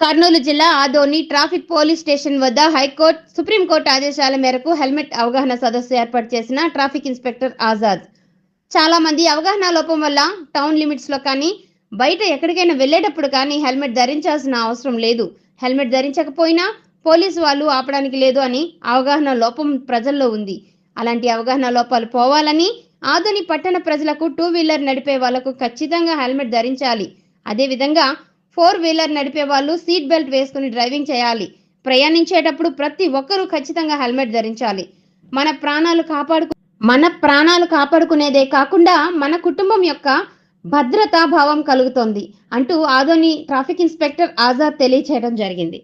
కర్నూలు జిల్లా Adoni traffic police station వద్ద high court supreme court ఆదేశాల మేరకు హెల్మెట్ అవగాహన సదస్సు ఏర్పాటు చేసిన ట్రాఫిక్ ఇన్స్పెక్టర్ ఆజాద్. చాలా మంది అవగాహన లోపం వల్ల టౌన్ లిమిట్స్లో కానీ బయట ఎక్కడికైనా వెళ్ళేటప్పుడు కానీ హెల్మెట్ ధరించాల్సిన అవసరం లేదు. హెల్మెట్ ధరించకపోయినా పోలీసు వాళ్ళు ఆపడానికి లేదు అని అవగాహన లోపం ప్రజల్లో ఉంది. అలాంటి అవగాహన లోపాలు పోవాలని ఆదోని పట్టణ ప్రజలకు టూ వీలర్ నడిపే వాళ్ళకు ఖచ్చితంగా హెల్మెట్ ధరించాలి. అదేవిధంగా ఫోర్ వీలర్ నడిపే వాళ్ళు సీట్ బెల్ట్ వేసుకుని డ్రైవింగ్ చేయాలి. ప్రయాణించేటప్పుడు ప్రతి ఒక్కరూ ఖచ్చితంగా హెల్మెట్ ధరించాలి. మన ప్రాణాలు కాపాడుకు మన ప్రాణాలు కాపాడుకునేదే కాకుండా మన కుటుంబం యొక్క భద్రతా భావం కలుగుతోంది అంటూ ఆదోని ట్రాఫిక్ ఇన్స్పెక్టర్ ఆజాద్ తెలియచేయడం జరిగింది.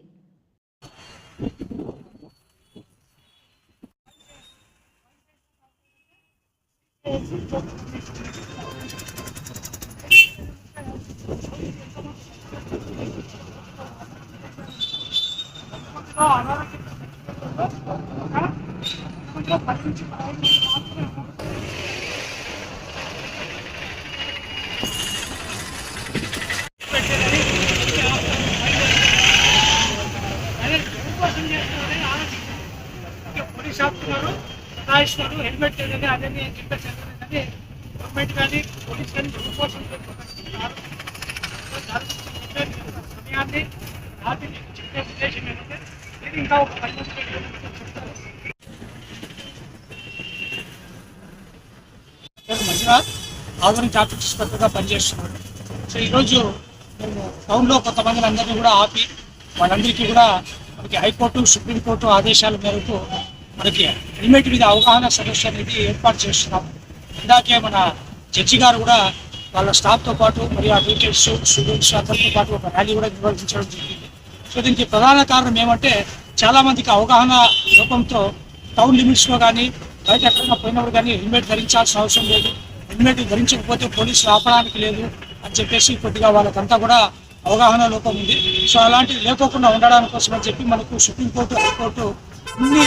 పోలీస్ ఆపుతున్నారు రాయిస్తున్నారు హెల్మెట్ లేదని అదని చెప్పేసి చదవలేదని గవర్నమెంట్ కానీ పోలీస్ కానీ కోసం సమయాన్ని రాత్రి చెప్పే ఉద్దేశం మంజునాథ్ ఆదరణ ట్రాఫిక్ ఇన్స్పెక్టర్గా పనిచేస్తున్నాడు సో ఈరోజు మేము టౌన్లో కొంతమంది అందరినీ కూడా ఆపి వాళ్ళందరికీ కూడా మనకి హైకోర్టు సుప్రీంకోర్టు ఆదేశాల మేరకు మనకి హెల్మెట్ మీద అవగాహన సదస్సు అనేది ఏర్పాటు చేస్తున్నాం. ఇందాకే మన జడ్జి గారు కూడా వాళ్ళ స్టాఫ్తో పాటు మరియు అడ్వకేట్స్ స్టూడెంట్స్ అందరితో పాటు ఒక ర్యాలీ కూడా నిర్వహించడం జరిగింది. సో దీనికి ప్రధాన కారణం ఏమంటే చాలా మందికి అవగాహన లోపంతో టౌన్ లిమిట్స్లో కానీ బయట ఎక్కడైనా పోయినప్పుడు కానీ హెల్మెట్ ధరించాల్సిన అవసరం లేదు. హెల్మెట్ ధరించకపోతే పోలీసులు ఆపడానికి లేదు అని చెప్పేసి కొద్దిగా వాళ్ళకంతా కూడా అవగాహన లోపం ఉంది. సో అలాంటివి లేకోకుండా ఉండడానికి కోసం అని చెప్పి మనకు సుప్రీంకోర్టు హైకోర్టు అన్ని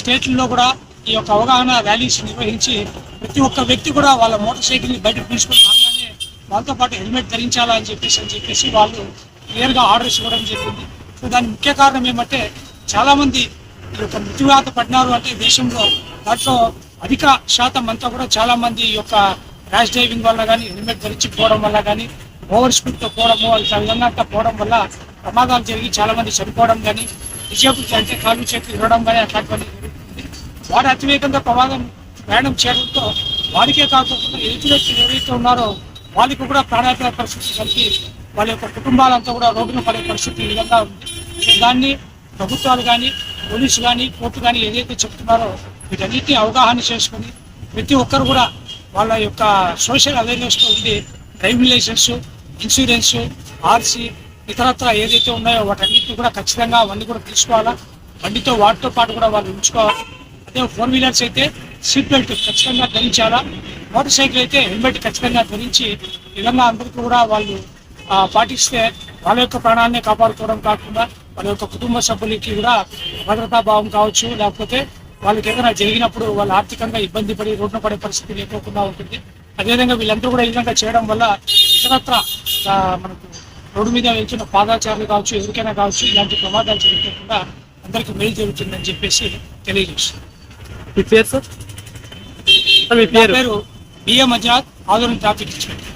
స్టేట్లలో కూడా ఈ యొక్క అవగాహన ర్యాలీస్ నిర్వహించి ప్రతి ఒక్క వ్యక్తి కూడా వాళ్ళ మోటార్ సైకిల్ని బయటకు తీసుకొని రాగానే వాళ్ళతో పాటు హెల్మెట్ ధరించాలా అని చెప్పేసి అని చెప్పేసి వాళ్ళు క్లియర్గా ఆర్డర్స్ ఇవ్వడం జరిగింది. సో దాని ముఖ్య కారణం ఏమంటే చాలామంది ఈ యొక్క మృత్యువాత పడినారు అంటే దేశంలో దాంట్లో అధిక శాతం అంతా కూడా చాలా మంది ఈ యొక్క ర్యాష్ డ్రైవింగ్ వల్ల కానీ హెల్మెట్ ధరించకపోవడం వల్ల కానీ ఓవర్ స్పీడ్తో పోవడము ఆ అంతా పోవడం వల్ల ప్రమాదాలు జరిగి చాలా మంది చనిపోవడం కానీ డిజేబుల్ అంటే కాళ్ళు చేతులు ఇవ్వడం కానీ అట్లాంటివన్నీ జరుగుతుంది. వాడు అతివేగంగా ప్రమాదం ప్రయాణం చేయడంతో వారికే కాకుండా ఎదుటి ఎవరైతే ఉన్నారో వాళ్ళకి కూడా ప్రాణాపాయ పరిస్థితి కలిగి వాళ్ళ యొక్క కుటుంబాలంతా కూడా రోడ్డున పడే పరిస్థితి ఈ విధంగా ఉంది. దాన్ని ప్రభుత్వాలు కానీ పోలీసు కానీ కోర్టు కానీ ఏదైతే చెప్తున్నారో వీటన్నిటిని అవగాహన చేసుకుని ప్రతి ఒక్కరు కూడా వాళ్ళ యొక్క సోషల్ అవేర్నెస్తో ఉండి డ్రైవింగ్ లైసెన్స్ ఇన్సూరెన్స్ ఆర్సీ ఇతరత్ర ఏదైతే ఉన్నాయో వాటన్నిటిని కూడా ఖచ్చితంగా అవన్నీ కూడా తీసుకోవాలా బండితో వాటితో పాటు కూడా వాళ్ళు ఉంచుకోవాలి. అదే ఫోర్ వీలర్స్ అయితే సీట్ బెల్ట్ ఖచ్చితంగా ధరించాలా. మోటార్ సైకిల్ అయితే హెల్మెట్ ఖచ్చితంగా ధరించి విధంగా అందరికీ కూడా వాళ్ళు పాటిస్తే వాళ్ళ యొక్క ప్రాణాన్ని కాపాడుకోవడం కాకుండా వాళ్ళ యొక్క కుటుంబ సభ్యులకి కూడా భద్రతా భావం కావచ్చు లేకపోతే వాళ్ళకి ఏదైనా జరిగినప్పుడు వాళ్ళు ఆర్థికంగా ఇబ్బంది పడి రోడ్డున పడే పరిస్థితి లేకోకుండా ఉంటుంది. అదేవిధంగా వీళ్ళందరూ కూడా ఈ విధంగా చేయడం వల్ల ఇతరత్ర మనకు రోడ్డు మీద వెళ్తున్న పాదాచారులు కావచ్చు ఎవరికైనా కావచ్చు ఇలాంటి ప్రమాదాలు జరగకుండా అందరికీ మేలు జరుగుతుందని చెప్పేసి తెలియజేస్తుంది మీ పేరు సార్? సార్ మీ పేరు? బిఏ ఆదరణ ట్రాఫిక్ ఇన్స్పెక్టర్.